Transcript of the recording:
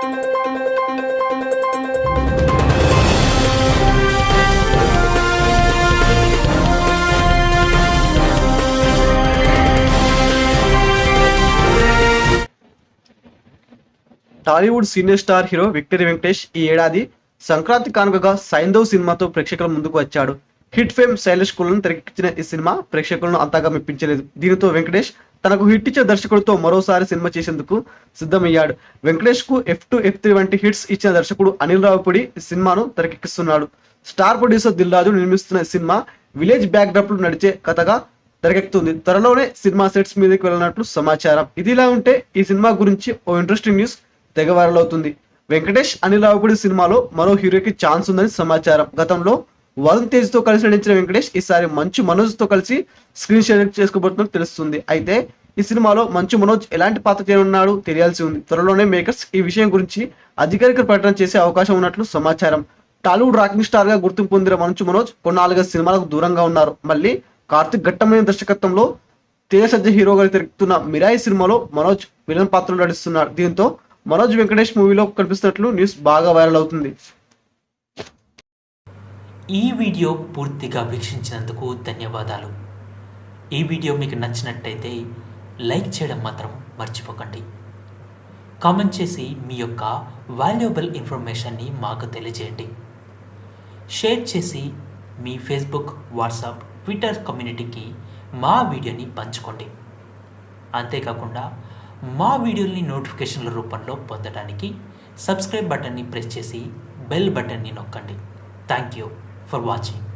Tollywood senior star hero Victory Venkatesh ఈ ఏడాది సంక్రాంతి కానుకగా సైంధవ్ సినిమాతో ప్రేక్షకుల ముందుకు వచ్చాడు. హిట్ ఫేమ్ శైలేష్ కులను తెరకెక్కించిన ఈ సినిమా ప్రేక్షకులను అంతగా మెప్పించలేదు. దీనితో వెంకటేష్ తనకు హిట్ ఇచ్చే దర్శకుడితో మరోసారి సినిమా చేసేందుకు సిద్ధమయ్యాడు. వెంకటేష్కు ఎఫ్ టు ఎఫ్ త్రీ వంటి హిట్స్ ఇచ్చిన దర్శకుడు అనిల్ రావుపూడి సినిమాను తెరకెక్కిస్తున్నాడు. స్టార్ ప్రొడ్యూసర్ దిల్ రాజు నిర్మిస్తున్న సినిమా విలేజ్ బ్యాక్ డ్రాప్లో నడిచే కథగా తెరకెక్కుతుంది. త్వరలోనే సినిమా సెట్స్ మీదకి వెళ్ళినట్లు సమాచారం. ఇదిలా ఉంటే ఈ సినిమా గురించి ఓ ఇంట్రెస్టింగ్ న్యూస్ తెగ వైరల్ అవుతుంది వెంకటేష్ అనిల్ రావుపూడి సినిమాలో మరో హీరోకి ఛాన్స్ ఉందని సమాచారం. గతంలో వరుణ్ తేజ్తో కలిసి నటించిన వెంకటేష్ ఈసారి మంచు మనోజ్తో కలిసి స్క్రీన్ షేర్ చేసుకోబోతున్నట్టు తెలుస్తుంది. అయితే ఈ సినిమాలో మంచు మనోజ్ ఎలాంటి పాత్ర చేయనున్నాడు తెలియాల్సి ఉంది. త్వరలోనే మేకర్స్ ఈ విషయం గురించి అధికారిక ప్రకటన చేసే అవకాశం ఉన్నట్లు సమాచారం. టాలీవుడ్ రాకింగ్ స్టార్గా గుర్తింపు పొందిన మంచు మనోజ్ కొన్నాళ్ళుగా సినిమాలకు దూరంగా ఉన్నారు. మళ్ళీ కార్తిక్ ఘట్టమైన దర్శకత్వంలో తేజ సజ్జ హీరోగా తిరుగుతున్న మిరాయి సినిమాలో మనోజ్ విలన్ పాత్రలో నటిస్తున్నారు దీంతో మనోజ్ వెంకటేష్ మూవీలో కనిపిస్తున్నట్లు న్యూస్ బాగా వైరల్ అవుతుంది. ఈ వీడియో పూర్తిగా వీక్షించినందుకు ధన్యవాదాలు. ఈ వీడియో మీకు నచ్చినట్టయితే లైక్ చేయడం మాత్రం మర్చిపోకండి. కామెంట్ చేసి మీ యొక్క వాల్యుబుల్ ఇన్ఫర్మేషన్ని మాకు తెలియజేయండి. షేర్ చేసి మీ ఫేస్బుక్ వాట్సాప్ ట్విట్టర్ కమ్యూనిటీకి మా వీడియోని పంచుకోండి. అంతేకాకుండా మా వీడియోని నోటిఫికేషన్ల రూపంలో పొందడానికి సబ్స్క్రైబ్ బటన్ని ప్రెస్ చేసి బెల్ బటన్ని నొక్కండి. Thank you. For watching